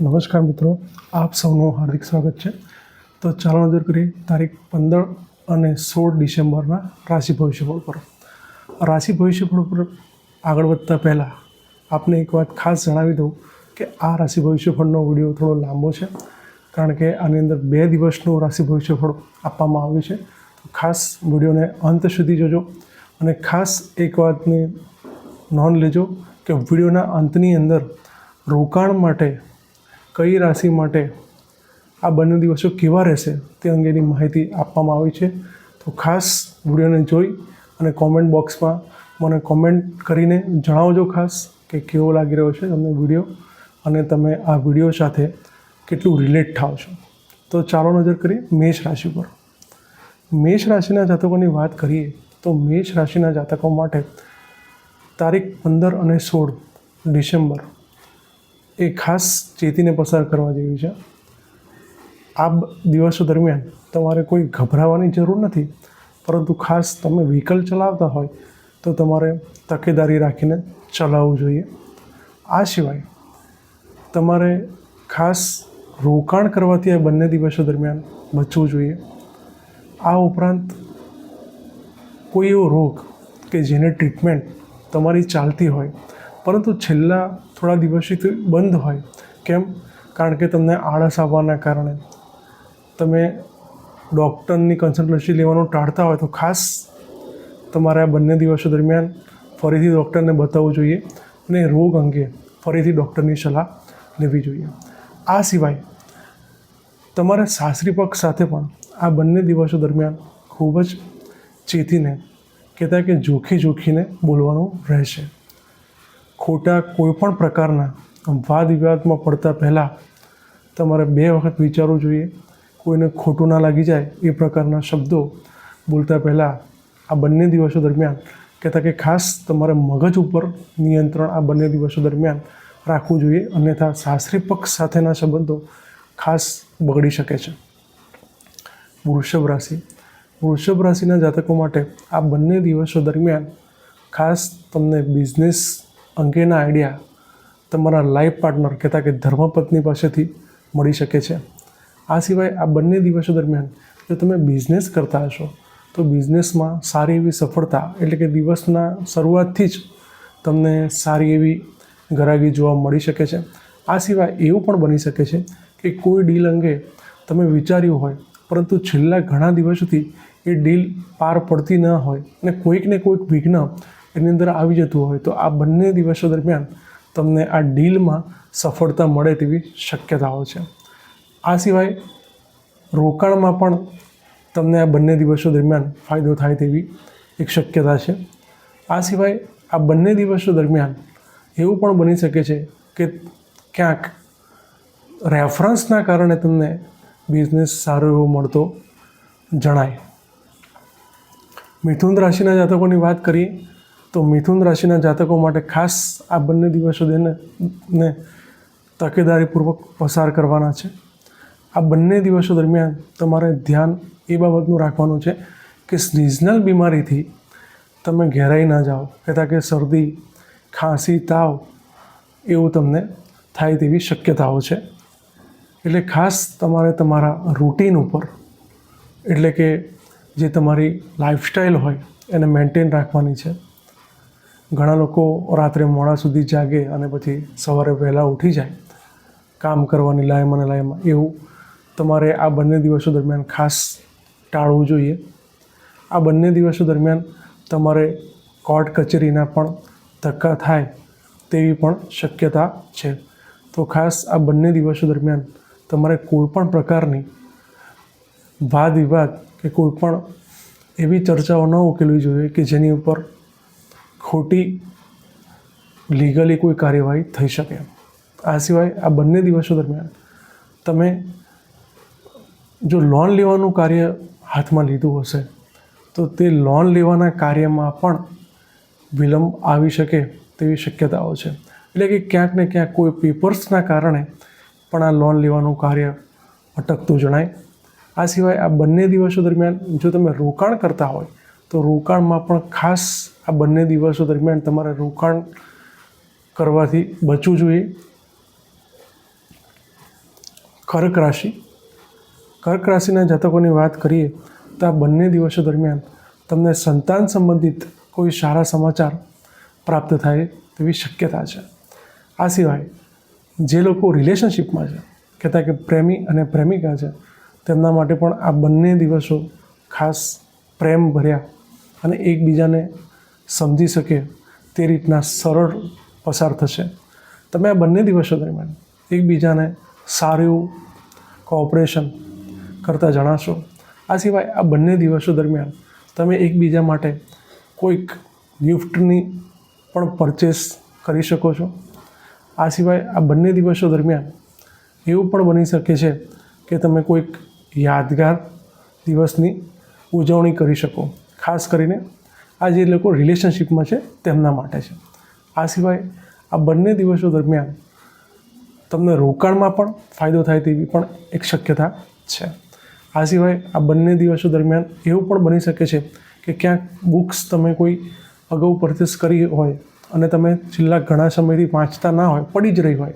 નમસ્કાર મિત્રો, આપ સૌનું હાર્દિક સ્વાગત છે. તો ચાલો નજર કરીએ તારીખ પંદર અને સોળ ડિસેમ્બરના રાશિ ભવિષ્યફળ પર. રાશિ ભવિષ્યફળ પર આગળ વધતા પહેલાં આપને એક વાત ખાસ જણાવી દઉં કે આ રાશિ ભવિષ્યફળનો વીડિયો થોડો લાંબો છે, કારણ કે આની અંદર બે દિવસનું રાશિ ભવિષ્યફળ આપવામાં આવ્યું છે. ખાસ વિડીયોને અંત સુધી જોજો અને ખાસ એક વાતની નોંધ લેજો કે વિડીયોના અંતની અંદર રોકાણ માટે કઈ રાશિ માટે આ બંને દિવસો કેવા રહેશે તે અંગેની માહિતી આપવામાં આવી છે. તો ખાસ વિડીયોને જોઈ અને કોમેન્ટ બોક્સમાં મને કોમેન્ટ કરીને જણાવજો ખાસ કે કેવો લાગી રહ્યો છે તમને વીડિયો અને તમે આ વીડિયો સાથે કેટલું રિલેટ થાવ છો. તો ચાલો નજર કરીએ મેષ રાશિ પર. મેષ રાશિના જાતકોની વાત કરીએ તો મેષ રાશિના જાતકો માટે તારીખ પંદર અને સોળ ડિસેમ્બર એ ખાસ ચેતીને પસાર કરવા જેવી છે. આ દિવસો દરમિયાન તમારે કોઈ ગભરાવાની જરૂર નથી, પરંતુ ખાસ તમે વ્હીકલ ચલાવતા હોય તો તમારે તકેદારી રાખીને ચલાવવું જોઈએ. આ સિવાય તમારે ખાસ રોકાણ કરવાથી આ બંને દિવસો દરમિયાન બચવું જોઈએ. આ ઉપરાંત કોઈ એવો રોગ કે જેની ટ્રીટમેન્ટ તમારી ચાલતી હોય, પરંતુ છેલ્લા થોડા દિવસથી બંધ હોય. કેમ? કારણ કે તમને આળસ આવવાના કારણે. તમે ડૉક્ટરની કન્સલ્ટન્સી લેવાનું ટાળતા હોય તો ખાસ તમારે આ બંને દિવસો દરમિયાન ફરીથી ડૉક્ટરને બતાવવું જોઈએ અને રોગ અંગે ફરીથી ડૉક્ટરની સલાહ લેવી જોઈએ. આ સિવાય તમારે સાસરી પક્ષ સાથે પણ આ બંને દિવસો દરમિયાન ખૂબ જ ચેતીને કહેતા કે જોખી જોખીને બોલવાનું રહેશે. ખોટા કોઈપણ પ્રકારના વાદ વિવાદમાં પડતા પહેલાં તમારે બે વખત વિચારવું જોઈએ. કોઈને ખોટું ના લાગી જાય એ પ્રકારના શબ્દો બોલતા પહેલાં આ બંને દિવસો દરમિયાન, કહેતા કે ખાસ તમારે મગજ ઉપર નિયંત્રણ આ બંને દિવસો દરમિયાન રાખવું જોઈએ. અન્યથા સાસરી પક્ષ સાથેના સંબંધો ખાસ બગડી શકે છે. વૃષભ રાશિ. વૃષભ રાશિના જાતકો માટે આ બંને દિવસો દરમિયાન ખાસ તમને બિઝનેસ અંગેના આઈડિયા તમારા લાઈફ પાર્ટનર કહેતા કે ધર્મપત્ની પાસેથી મળી શકે છે. આ સિવાય આ બંને દિવસો દરમિયાન જો તમે બિઝનેસ કરતા હશો, તો બિઝનેસમાં સારી એવી સફળતા એટલે કે દિવસના શરૂઆતથી જ તમને સારી એવી ગરાગી જોવા મળી શકે છે. આ સિવાય એવું પણ બની શકે છે કે કોઈ ડીલ અંગે તમે વિચાર્યું હોય, પરંતુ છેલ્લા ઘણા દિવસોથી એ ડીલ પાર પડતી ન હોય અને કોઈક ને કોઈક વિઘ્ન એની અંદર આવી જતું હોય, તો આ બંને દિવસો દરમિયાન તમને આ ડીલમાં સફળતા મળે તેવી શક્યતાઓ છે. આ સિવાય રોકાણમાં પણ તમને આ બંને દિવસો દરમિયાન ફાયદો થાય તેવી એક શક્યતા છે. આ સિવાય આ બંને દિવસો દરમિયાન એવું પણ બની શકે છે કે ક્યાંક રેફરન્સના કારણે તમને બિઝનેસ સારો એવો મળતો જણાય. મિથુન રાશિના જાતકોની વાત કરીએ તો મિથુન રાશિના જાતકો માટે ખાસ આ બંને દિવસો તેને ને તકેદારીપૂર્વક પસાર કરવાના છે. આ બંને દિવસો દરમિયાન તમારે ધ્યાન એ બાબતનું રાખવાનું છે કે સિઝનલ બીમારીથી તમે ઘેરાઈ ના જાઓ કહેતા કે શરદી, ખાંસી, તાવ એવું તમને થાય તેવી શક્યતાઓ છે. એટલે ખાસ તમારે તમારા રૂટીન ઉપર, એટલે કે જે તમારી લાઈફસ્ટાઈલ હોય એને મેન્ટેન રાખવાની છે. ઘણા લોકો રાત્રે મોડા સુધી જાગે અને પછી સવારે વહેલા ઉઠી જાય. કામ કરવાની લાયમાં અને લાયમાં એવું. તમારે આ બંને દિવસો દરમિયાન ખાસ ટાળવું જોઈએ. આ બંને દિવસો દરમિયાન તમારે કોર્ટ કચેરીના પણ ધક્કા થાય તેવી પણ શક્યતા છે. તો ખાસ આ બંને દિવસો દરમિયાન તમારે કોઈપણ પ્રકારની વાદ વિવાદ કે કોઈપણ એવી ચર્ચાઓ ન ઉકેલવી જોઈએ કે જેની ઉપર ખોટી લીગલી કોઈ કાર્યવાહી થઈ શકે. આ સિવાય આ બંને દિવસો દરમિયાન તમે જો લોન લેવાનું કાર્ય હાથમાં લીધું હશે, તો તે લોન લેવાના કાર્યમાં પણ વિલંબ આવી શકે તેવી શક્યતાઓ છે. એટલે કે ક્યાંક ને ક્યાંક કોઈ પેપર્સના કારણે પણ આ લોન લેવાનું કાર્ય અટકતું જણાય. આ સિવાય આ બંને દિવસો દરમિયાન જો તમે રોકાણ કરતા હોય તો રોકાણમાં પણ ખાસ આ બંને દિવસો દરમિયાન તમારે રોકાણ કરવાથી બચવું જોઈએ. કર્ક રાશિ. કર્ક રાશિના જાતકોની વાત કરીએ તો આ બંને દિવસો દરમિયાન તમને સંતાન સંબંધિત કોઈ સારા સમાચાર પ્રાપ્ત થાય તેવી શક્યતા છે. આ સિવાય જે લોકો રિલેશનશિપમાં છે, કહેતા કે પ્રેમી અને પ્રેમિકા છે, તેમના માટે પણ આ બંને દિવસો ખાસ પ્રેમ ભર્યા અને એકબીજાને સમજી શકે તે રીતના સરળ પસાર થશે. તમે આ બંને દિવસો દરમિયાન એકબીજાને સારું એવું કોઓપરેશન કરતા જણાશો. આ સિવાય આ બંને દિવસો દરમિયાન તમે એકબીજા માટે કોઈક ગિફ્ટની પણ પરચેસ કરી શકો છો. આ સિવાય આ બંને દિવસો દરમિયાન એવું પણ બની શકે છે કે તમે કોઈક યાદગાર દિવસની ઉજવણી કરી શકો. ખાસ કરીને આ જે લોકો રિલેશનશિપમાં છે તેમના માટે છે. આ સિવાય આ બંને દિવસો દરમિયાન તમને રોકાણમાં પણ ફાયદો થાય તેવી પણ એક શક્યતા છે. આ સિવાય આ બંને દિવસો દરમિયાન એવું પણ બની શકે છે કે ક્યાંક બુક્સ તમે કોઈ અગાઉ પરચેસ કરી હોય અને તમે છેલ્લા ઘણા સમયથી વાંચતા ના હોય, પડી જ રહી હોય,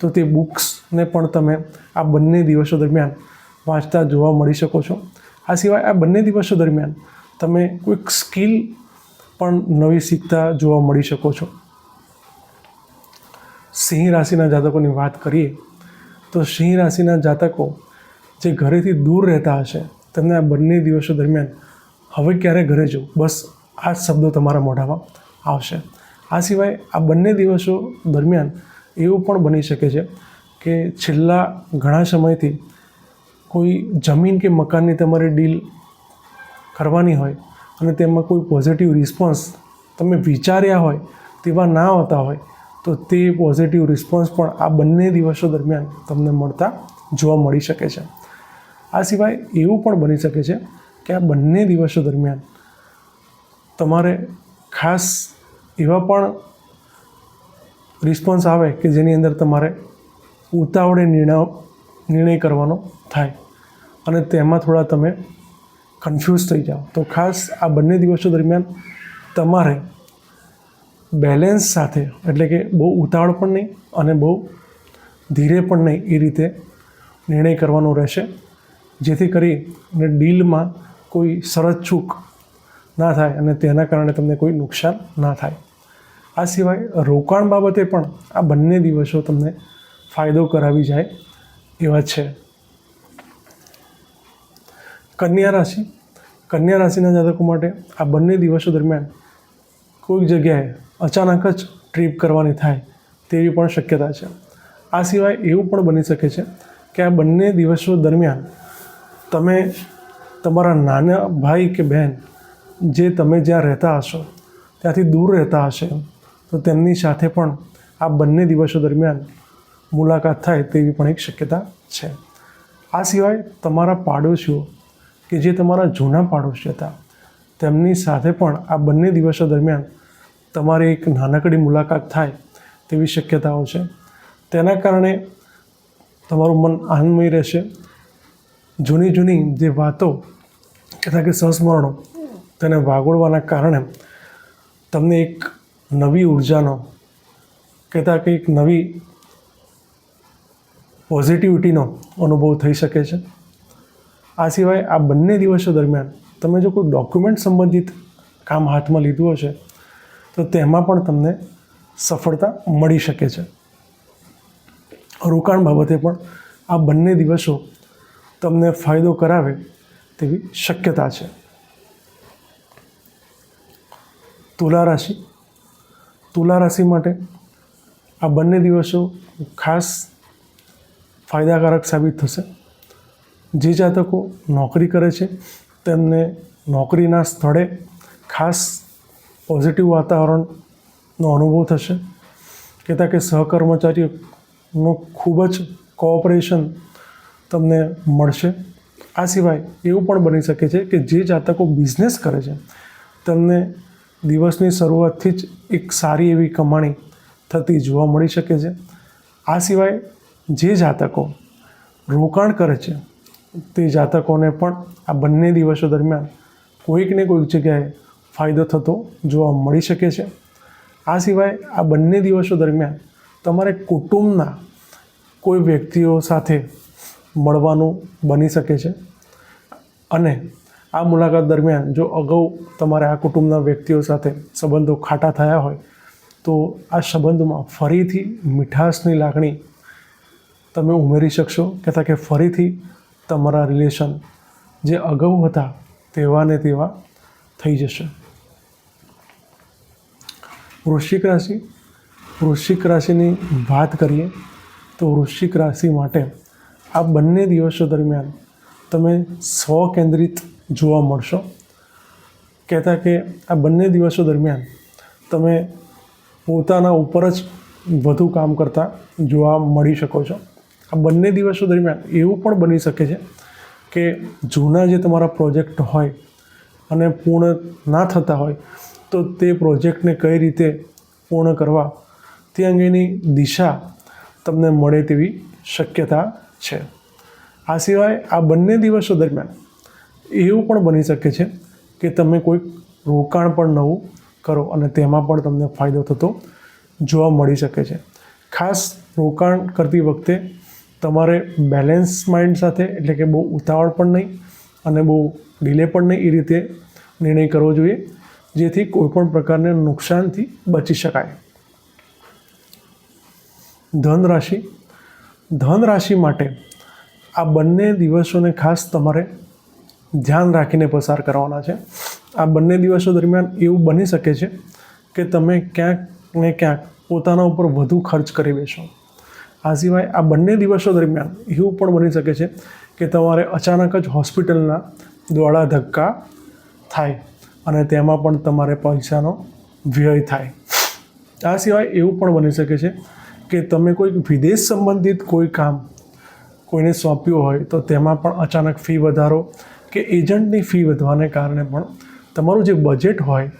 તો તે બુક્સને પણ તમે આ બંને દિવસો દરમિયાન વાંચતા જોવા મળી શકો છો. આ સિવાય આ બંને દિવસો દરમિયાન તમે કોઈક સ્કિલ પણ નવી શીખતા જોવા મળી શકો છો? સિંહ રાશિના જાતકોની વાત કરીએ, તો સિંહ રાશિના જાતકો જે ઘરેથી દૂર રહેતા હશે, તેમને આ બંને દિવસો દરમિયાન હવે ક્યારે ઘરે જવું? બસ આ શબ્દો તમારા મોઢામાં આવશે. આ સિવાય આ બંને દિવસો દરમિયાન એવું પણ બની શકે છે કે છેલ્લા ઘણા સમયથી કોઈ જમીન કે મકાનની તમારી ડીલ કરવાની હોય અને તેમાં કોઈ પોઝિટિવ રિસ્પોન્સ તમે વિચાર્યા હોય તેવા ના આવતા હોય, તો તે પોઝિટિવ રિસ્પોન્સ પણ આ બંને દિવસો દરમિયાન તમને મળતા જોવા મળી શકે છે. આ સિવાય એવું પણ બની શકે છે કે આ બંને દિવસો દરમિયાન તમારે ખાસ એવા પણ રિસ્પોન્સ આવે કે જેની અંદર તમારે ઉતાવળે નિર્ણય નિર્ણય કરવાનો થાય અને તેમાં થોડા તમે કન્ફ્યુઝ થઈ જાઓ. તો ખાસ આ બંને દિવસો દરમિયાન તમારે બેલેન્સ સાથે, એટલે કે બહુ ઉતાવળ પણ નહીં અને બહુ ધીરે પણ નહીં એ રીતે નિર્ણય કરવાનો રહેશે. જેથી કરીને ડીલમાં કોઈ સરળ ચૂક ના થાય અને તેના કારણે તમને કોઈ નુકસાન ના થાય. આ સિવાય રોકાણ બાબતે પણ આ બંને દિવસો તમને ફાયદો કરાવી જાય એવા છે. કન્યા રાશિ. કન્યા રાશિના જાતકો માટે આ બંને દિવસો દરમિયાન કોઈક જગ્યાએ અચાનક જ ટ્રીપ કરવાની થાય તેવી પણ શક્યતા છે. આ સિવાય એવું પણ બની શકે છે કે આ બંને દિવસો દરમિયાન તમે તમારા નાના ભાઈ કે બહેન જે તમે જ્યાં રહેતા હશો, ત્યાંથી દૂર રહેતા હશે, તો તેમની સાથે પણ આ બંને દિવસો દરમિયાન મુલાકાત થાય તેવી પણ એક શક્યતા છે. આ સિવાય તમારા પાડોશીઓ કે જે તમારા જૂના પાડોશી હતા, તેમની સાથે પણ આ બંને દિવસો દરમિયાન તમારી એક નાનકડી મુલાકાત થાય તેવી શક્યતાઓ છે. તેના કારણે તમારું મન આનંદમય રહેશે. જૂની જૂની જે વાતો કહેતા કે સંસ્મરણો તેને વાગોળવાના કારણે તમને એક નવી ઉર્જાનો કહેતા કે એક નવી પોઝિટિવિટીનો અનુભવ થઈ શકે છે. આ સિવાય આ બંને દિવસો દરમિયાન તમે જો કોઈ ડોક્યુમેન્ટ સંબંધિત કામ હાથમાં લીધું હશે, તો તેમાં પણ તમને સફળતા મળી શકે છે. રોકાણ બાબતે પણ આ બંને દિવસો તમને ફાયદો કરાવે તેવી શક્યતા છે. તુલા રાશિ. તુલા રાશિ માટે આ બંને દિવસો ખાસ ફાયદાકારક સાબિત થશે. જે જાતકો નોકરી કરે છે, તેમને નોકરીના સ્થળે ખાસ પોઝિટિવ વાતાવરણનો અનુભવ થશે. કહેતા કે સહકર્મચારીઓનું ખૂબ જ કોઓપરેશન તમને મળશે. આ સિવાય એવું પણ બની શકે છે કે જે જાતકો બિઝનેસ કરે છે, તેમને દિવસની શરૂઆતથી જ એક સારી એવી કમાણી થતી જોવા મળી શકે છે. આ સિવાય જે જાતકો રોકાણ કરે છે તે જાતકોને પણ આ બંને દિવસો દરમિયાન કોઈક ને કોઈક જગ્યાએ ફાયદો થતો જોવા મળી શકે છે. આ સિવાય આ બંને દિવસો દરમિયાન તમારે કુટુંબના કોઈ વ્યક્તિઓ સાથે મળવાનું બની શકે છે. અને આ મુલાકાત દરમિયાન જો અગાઉ તમારે આ કુટુંબના વ્યક્તિઓ સાથે સંબંધો ખાટા થયા હોય, તો આ સંબંધમાં ફરીથી મીઠાશની લાગણી તમે ઉમેરી શકશો. કહેતા કે ફરીથી તમારા રિલેશન જે અગાઉ હતા તેવા ને તેવા થઈ જશે. વૃશ્ચિક રાશિ, વૃશ્ચિક રાશિની વાત કરીએ તો વૃશ્ચિક રાશિ માટે આ બંને દિવસો દરમિયાન તમે સ્વ કેન્દ્રિત જોવા મળશો. કહેતા કે આ બંને દિવસો દરમિયાન તમે પોતાના ઉપર જ વધુ કામ કરતા જોવા મળી શકો છો. આ બંને દિવસો દરમિયાન એવું પણ બની શકે છે કે જૂના જે તમારા પ્રોજેક્ટ હોય અને પૂર્ણ ના થતા હોય, તો તે પ્રોજેક્ટને કઈ રીતે પૂર્ણ કરવા તે અંગેની દિશા તમને મળે તેવી શક્યતા છે. આ સિવાય આ બંને દિવસો દરમિયાન એવું પણ બની શકે છે કે તમે કોઈક રોકાણ પણ નવું કરો અને તેમાં પણ તમને ફાયદો થતો જોવા મળી શકે છે. ખાસ રોકાણ કરતી વખતે તમારે બેલેન્સ માઇન્ડ સાથે, એટલે કે બહુ ઉતાવળ પણ નહીં અને બહુ ડીલે પણ નહીં એ રીતે નિર્ણય કરવો જોઈએ, જેથી કોઈપણ પ્રકારને નુકસાનથી બચી શકાય. ધન રાશિ. ધન રાશિ માટે આ બંને દિવસોને ખાસ તમારે ધ્યાન રાખીને પસાર કરવાના છે. આ બંને દિવસો દરમિયાન એવું બની શકે છે કે તમે ક્યાંક ને ક્યાંક પોતાના ઉપર વધુ ખર્ચ કરી બેસો. આ સિવાય આ બંને દિવસો દરમિયાન એવું પણ બની શકે છે કે તમારે અચાનક જ હોસ્પિટલના દોડા ધક્કા થાય અને તેમાં પણ તમારે પૈસાનો વ્યય થાય. આ સિવાય એવું પણ બની શકે છે કે તમે કોઈ વિદેશ સંબંધિત કોઈ કામ કોઈને સોંપ્યું હોય તો તેમાં પણ અચાનક ફી વધારો કે એજન્ટની ફી વધવાને કારણે પણ તમારું જે બજેટ હોય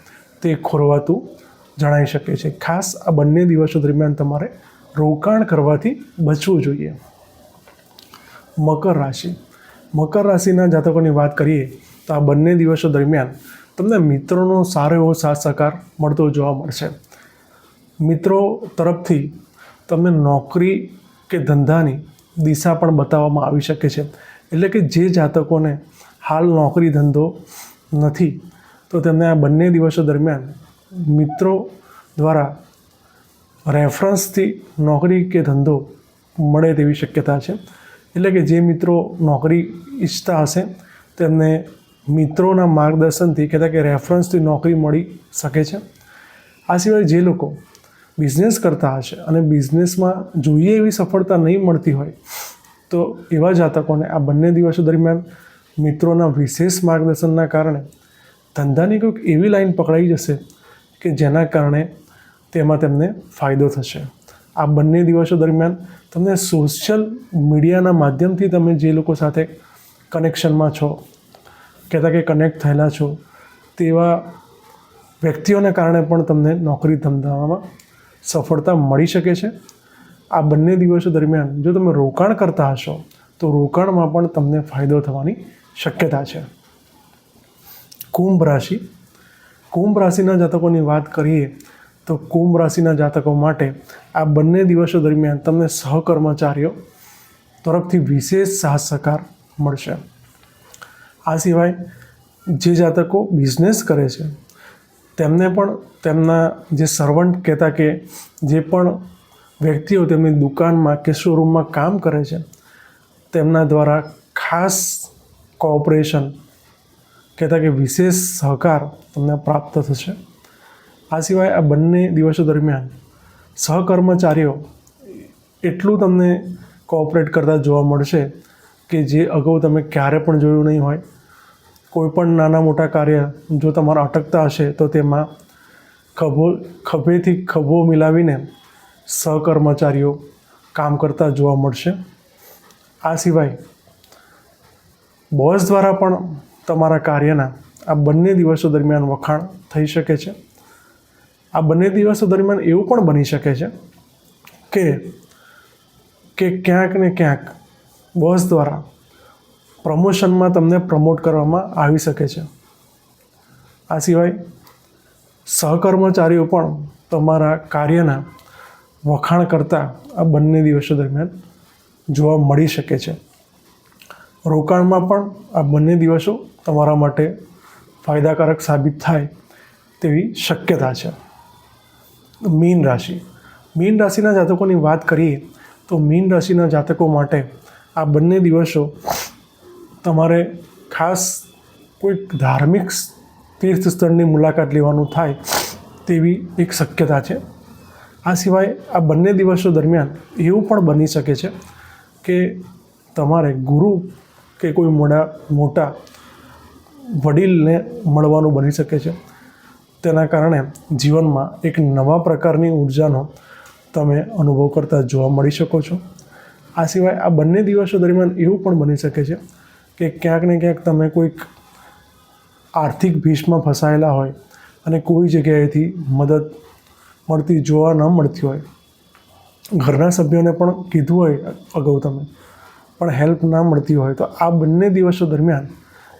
તે ખોરવાતું જણાઈ શકે છે. ખાસ આ બંને દિવસો દરમિયાન તમારે રોકાણ કરવાથી બચવું જોઈએ. મકર રાશિ. મકર રાશિના જાતકોની વાત કરીએ તો આ બંને દિવસો દરમિયાન તમને મિત્રોનો સારો એવો સાથ સહકાર મળતો જોવા મળશે. મિત્રો તરફથી તમને નોકરી કે ધંધાની દિશા પણ બતાવવામાં આવી શકે છે. એટલે કે જે જાતકોને હાલ નોકરી ધંધો નથી, તો તેમને આ બંને દિવસો દરમિયાન મિત્રો દ્વારા રેફરન્સથી નોકરી કે ધંધો મળે તેવી શક્યતા છે. એટલે કે જે મિત્રો નોકરી ઈચ્છતા હશે, તેમને મિત્રોના માર્ગદર્શનથી કહેતા કે રેફરન્સથી નોકરી મળી શકે છે. આ સિવાય જે લોકો બિઝનેસ કરતા હશે અને બિઝનેસમાં જોઈએ એવી સફળતા નહીં મળતી હોય, તો એવા જાતકોને આ બંને દિવસો દરમિયાન મિત્રોના વિશેષ માર્ગદર્શનના કારણે ધંધાની કોઈક એવી લાઈન પકડાઈ જશે કે જેના કારણે તેમાં તેમને ફાયદો થશે. આ બંને દિવસો દરમિયાન તમને સોશિયલ મીડિયાના માધ્યમથી તમે જે લોકો સાથે કનેક્શનમાં છો, કહેતા કે કનેક્ટ થયેલા છો, તેવા વ્યક્તિઓને કારણે પણ તમને નોકરી ધંધામાં સફળતા મળી શકે છે. આ બંને દિવસો દરમિયાન જો તમે રોકાણ કરતા હશો, તો રોકાણમાં પણ તમને ફાયદો થવાની શક્યતા છે. કુંભ રાશિ. કુંભ રાશિના જાતકોની વાત કરીએ તો કુંભ રાશિના જાતકો માટે આ બંને દિવસો દરમિયાન તમને સહકર્મચારીઓ તરફથી વિશેષ સાહસ સહકાર મળશે. આ સિવાય જે જાતકો બિઝનેસ કરે છે, તેમને પણ તેમના જે સર્વન્ટ કહેતા કે જે પણ વ્યક્તિઓ તેમની દુકાનમાં કે શોરૂમમાં કામ કરે છે, તેમના દ્વારા ખાસ કોઓપરેશન કહેતા કે વિશેષ સહકાર તમને પ્રાપ્ત થશે. આ સિવાય આ બંને દિવસો દરમિયાન સહકર્મચારીઓ એટલું તમને કોઓપરેટ કરતા જોવા મળશે કે જે અગાઉ તમે ક્યારે પણ જોયું નહીં હોય. કોઈપણ નાના મોટા કાર્ય જો તમારા અટકતા હશે તો તેમાં ખભો, ખભેથી ખભો મિલાવીને સહકર્મચારીઓ કામ કરતા જોવા મળશે. આ સિવાય બોસ દ્વારા પણ તમારા કાર્યના આ બંને દિવસો દરમિયાન વખાણ થઈ શકે છે. આ બંને દિવસો દરમિયાન એવું પણ બની શકે છે કે કે ક્યાંક ને ક્યાંક બોસ દ્વારા પ્રમોશનમાં તમને પ્રમોટ કરવામાં આવી શકે છે. આ સિવાય સહકર્મચારીઓ પણ તમારા કાર્યના વખાણ કરતા આ બંને દિવસો દરમિયાન જોવા મળી શકે છે. રોકાણમાં પણ આ બંને દિવસો તમારા માટે ફાયદાકારક સાબિત થાય તેવી શક્યતા છે. મીન રાશિ. મીન રાશિના જાતકોની વાત કરીએ તો મીન રાશિના જાતકો માટે આ બંને દિવસો તમારે ખાસ કોઈક ધાર્મિક તીર્થ સ્થળની મુલાકાત લેવાનું થાય તેવી એક શક્યતા છે. આ સિવાય આ બંને દિવસો દરમિયાન એવું પણ બની શકે છે કે તમારે ગુરુ કે કોઈ મોડા, મોટા વડીલને મળવાનું બની શકે છે. તેના કારણે જીવનમાં એક નવા પ્રકારની ઉર્જાનો તમે અનુભવ કરતા જોવા મળી શકો છો. આ સિવાય આ બંને દિવસો દરમિયાન એવું પણ બની શકે છે કે ક્યાંક ને ક્યાંક તમે કોઈક આર્થિક ભીષમાં ફસાયેલા હોય અને કોઈ જગ્યાએથી મદદ મળતી જોવા ન મળતી હોય. ઘરના સભ્યોને પણ કીધું હોય અગાઉ તમે, પણ હેલ્પ ના મળતી હોય. તો આ બંને દિવસો દરમિયાન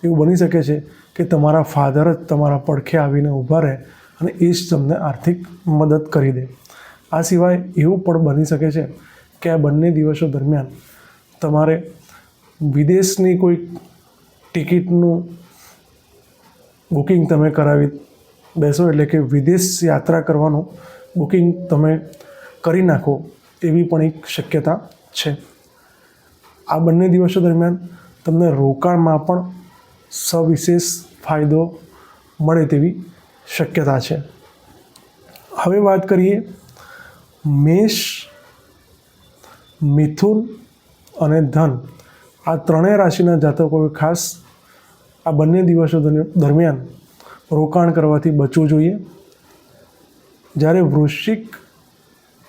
એવું બની શકે છે કે તમારા ફાધર જ તમારા પડખે આવીને ઊભા રહે અને એ જ તમને આર્થિક મદદ કરી દે. આ સિવાય એવું પણ બની શકે છે કે આ બંને દિવસો દરમિયાન તમારે વિદેશની કોઈ ટિકિટનું બુકિંગ તમે કરાવી બેસો એટલે કે વિદેશ યાત્રા કરવાનું બુકિંગ તમે કરી નાખો એવી પણ એક શક્યતા છે. આ બંને દિવસો દરમિયાન તમને રોકાણમાં પણ સવિશેષ ફાયદો મળે તેવી શક્યતા છે. હવે વાત કરીએ મેષ, મિથુન અને ધન. આ ત્રણેય રાશિના જાતકોએ ખાસ આ બંને દિવસો દરમિયાન રોકાણ કરવાથી બચવું જોઈએ. જ્યારે વૃશ્ચિક,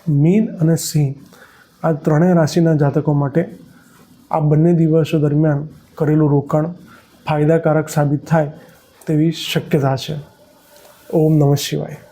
મીન અને સિંહ આ ત્રણેય રાશિના જાતકો માટે આ બંને દિવસો દરમિયાન કરેલું રોકાણ ફાયદાકારક સાબિત થાય તેવી શક્યતા છે. ઓમ નમઃ શિવાય.